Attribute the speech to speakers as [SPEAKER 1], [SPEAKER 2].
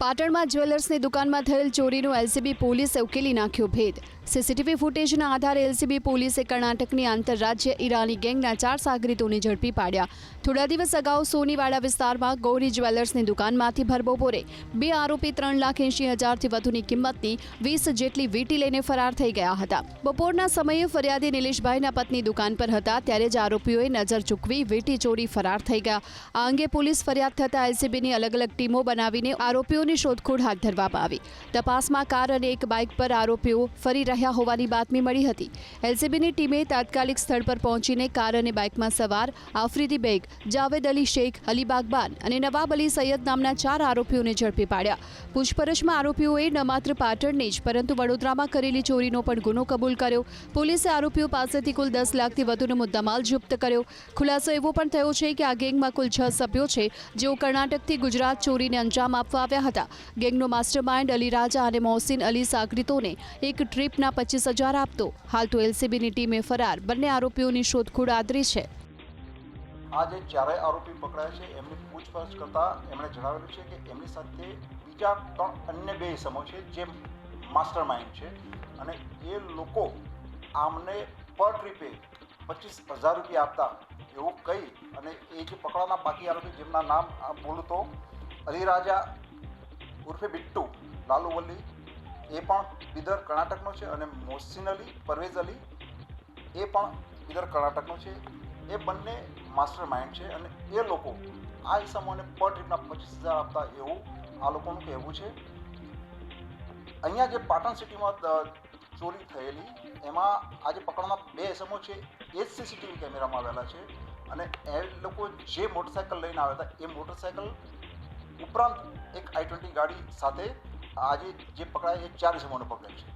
[SPEAKER 1] પાટણમાં જ્વેલર્સની દુકાનમાં થયેલ ચોરીનો એલસીબી પોલીસે ઉકેલી નાખ્યો ભેદ. સીસીટીવી ફૂટેજના આધારે એલસીબી પોલીસે કર્ણાટકની આંતરરાજ્ય ઈરાની ગેંગના ચાર સાગરીતોને ઝડપી પાડ્યા. થોડા દિવસ અગાઉ સોનીવાડા વિસ્તારમાં ગૌરી જ્વેલર્સની દુકાનમાંથી ભરબપોરે બે આરોપી ત્રણ લાખ એંશી હજારથી વધુની કિંમતની વીસ જેટલી વીંટી લઈને ફરાર થઈ ગયા હતા. બપોરના સમયે ફરિયાદી નિલેશભાઈના પત્ની દુકાન પર હતા, ત્યારે જ આરોપીઓએ નજર ચૂકવી વીંટી ચોરી ફરાર થઈ ગયા. આ અંગે પોલીસ ફરિયાદ થતાં એલસીબીની અલગ અલગ ટીમો બનાવીને આરોપીઓની શોધખોળ હાથ ધરવામાં આવી. તપાસમાં કાર અને એક બાઇક પર આરોપીઓ ફરી રહ્યા હોવાની બાતમી મળી હતી. એલસીબીની ટીમે તાત્કાલિક સ્થળ પર પહોંચીને કાર અને બાઇકમાં સવાર, આફ્રિદી બેગ, જાવેદ અલી શેખ, અલી બાગબાન અને નવાબ અલી સૈયદ નામના ચાર આરોપીઓને ઝડપી પાડ્યા. પૂછપરછમાં આરોપીઓએ ન માત્ર પાટણની જ, પરંતુ વડોદરામાં કરેલી ચોરીનો પણ ગુનો કબૂલ કર્યો. પોલીસે આરોપીઓ પાસેથી કુલ દસ લાખથી વધુનો મુદ્દામાલ જપ્ત કર્યો. ખુલાસો એવો પણ થયો છે કે આ ગેંગમાં કુલ છ સભ્યો છે, જેઓ કર્ણાટકથી ગુજરાત ચોરીને અંજામ આપવા આવ્યા હતા. ગેંગનો માસ્ટરમાઇન્ડ અલી રાજા અને મોહસિન અલી સાગરીતોને એક ટ્રીપના પચીસ હજાર આપતો. હાલ તો એલસીબીની ટીમે ફરાર. બંને આરોપીઓની શોધખોળ આદરી છે.
[SPEAKER 2] આ જે ચારેય આરોપી પકડાયા છે. એમની પૂછપરછ કરતા એમણે જણાવેલું છે કે એમની સાથે બીજા ત્રણ અન્ય બે સમો છે જે માસ્ટર માઇન્ડ છે અને એ લોકો આમને પર ટ્રીપે પચીસ હજાર રૂપિયા આપતા એવું કહી અને એ જે પકડાના બાકી આરોપી જેમના નામ બોલું તો અલીરાજા ઉર્ફે બિટ્ટુ લાલુ વલ્લી એ પણ બિદર કર્ણાટકનો છે અને મોહસિન અલી, પરવેઝ અલી, એ પણ બિદર કર્ણાટકનો છે. એ બંને માસ્ટર માઇન્ડ છે અને એ લોકો આ ઇસમોને પર ટ્રીપના પચીસ હજાર આપતા એવું આ લોકોનું કહેવું છે. અહીંયા જે પાટણ સિટીમાં ચોરી થયેલી, એમાં આજે પકડવાના બે એસમો છે, એ જ સીસીટીવી કેમેરામાં આવેલા છે અને એ લોકો જે મોટરસાયકલ લઈને આવ્યા હતા, એ મોટરસાયકલ ઉપરાંત એક આઈ ટ્વેન્ટી ગાડી સાથે આજે જે પકડાય એ ચાર ઇસમોને પકડાય છે.